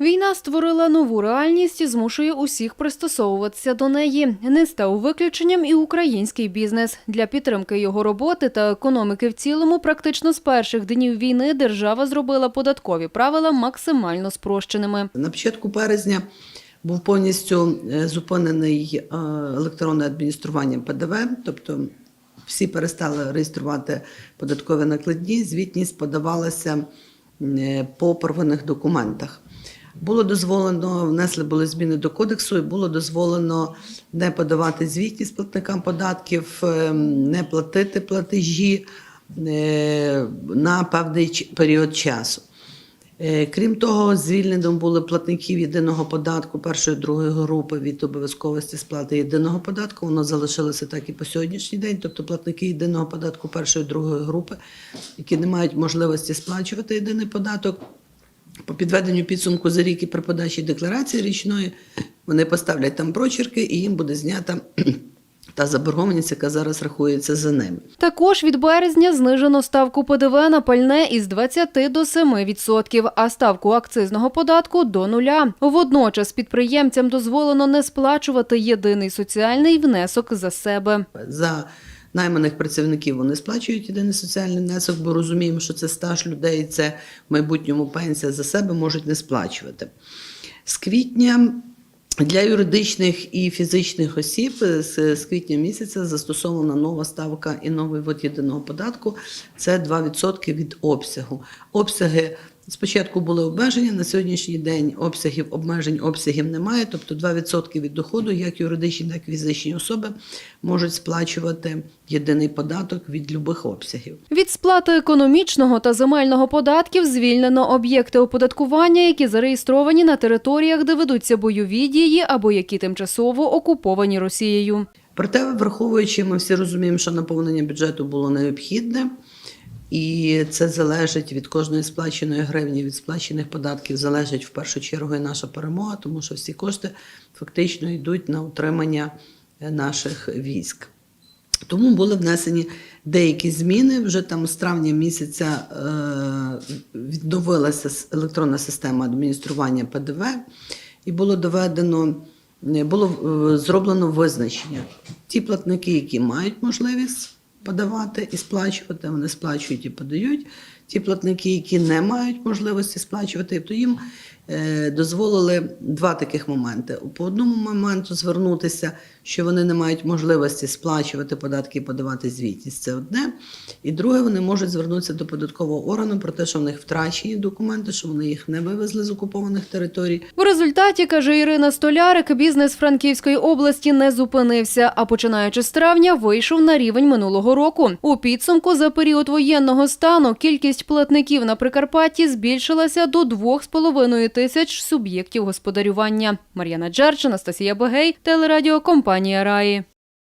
Війна створила нову реальність і змушує усіх пристосовуватися до неї. Не став виключенням і український бізнес. Для підтримки його роботи та економіки в цілому, практично з перших днів війни держава зробила податкові правила максимально спрощеними. На початку березня був повністю е, зупинений е, електронне адміністрування ПДВ, тобто всі перестали реєструвати податкові накладні, звітність подавалася е, по первинних документах. Було дозволено, внесли були зміни до кодексу, і було дозволено не подавати звітність платникам податків, е, не платити платежі е, на певний період часу. Е, Крім того, звільнено були платників єдиного податку першої другої групи від обов'язковості сплати єдиного податку. Воно залишилося так і по сьогоднішній день. Тобто платники єдиного податку першої другої групи, які не мають можливості сплачувати єдиний податок. По підведенню підсумку за рік і при подачі декларації річної вони поставлять там прочерки, і їм буде знята та заборгованість, яка зараз рахується за ними. Також від березня знижено ставку ПДВ на пальне із 20 до 7%, а ставку акцизного податку до нуля. Водночас підприємцям дозволено не сплачувати єдиний соціальний внесок за себе. За найманих працівників вони сплачують єдиний соціальний внесок, бо розуміємо, що це стаж людей, це в майбутньому пенсія за себе можуть не сплачувати. З квітня для юридичних і фізичних осіб з, квітня місяця застосована нова ставка і новий вид єдиного податку це 2% від обсягу. Обсяги спочатку були обмежені, на сьогоднішній день обсягів обмежень обсягів немає, тобто 2% від доходу, як юридичні, так і фізичні особи можуть сплачувати єдиний податок від любих обсягів. Від сплати економічного та земельного податків звільнено об'єкти оподаткування, які зареєстровані на територіях, де ведуться бойові дії або які тимчасово окуповані Росією. Проте, враховуючи, ми всі розуміємо, що наповнення бюджету було необхідне, і це залежить від кожної сплаченої гривні, від сплачених податків, залежить в першу чергу і наша перемога, тому що всі кошти фактично йдуть на утримання е, наших військ. Тому були внесені деякі зміни. Вже там з травня місяця е, відновилася електронна система адміністрування ПДВ, і було доведено, е, було зроблено визначення. Ті платники, які мають можливість подавати і сплачувати, вони сплачують і подають. Ті платники, які не мають можливості сплачувати, то їм е, дозволили два таких моменти. По одному моменту звернутися, що вони не мають можливості сплачувати податки і подавати звітність. Це одне. І друге, вони можуть звернутися до податкового органу про те, що в них втрачені документи, що вони їх не вивезли з окупованих територій. В результаті, каже Ірина Столярик, бізнес Франківської області не зупинився, а починаючи з травня вийшов на рівень минулого року. У підсумку за період воєнного стану кількість платників на Прикарпатті збільшилася до 2,5 тисяч суб'єктів господарювання. Мар'яна Джерч, Анастасія Бегей, телерадіокомпанія Раї.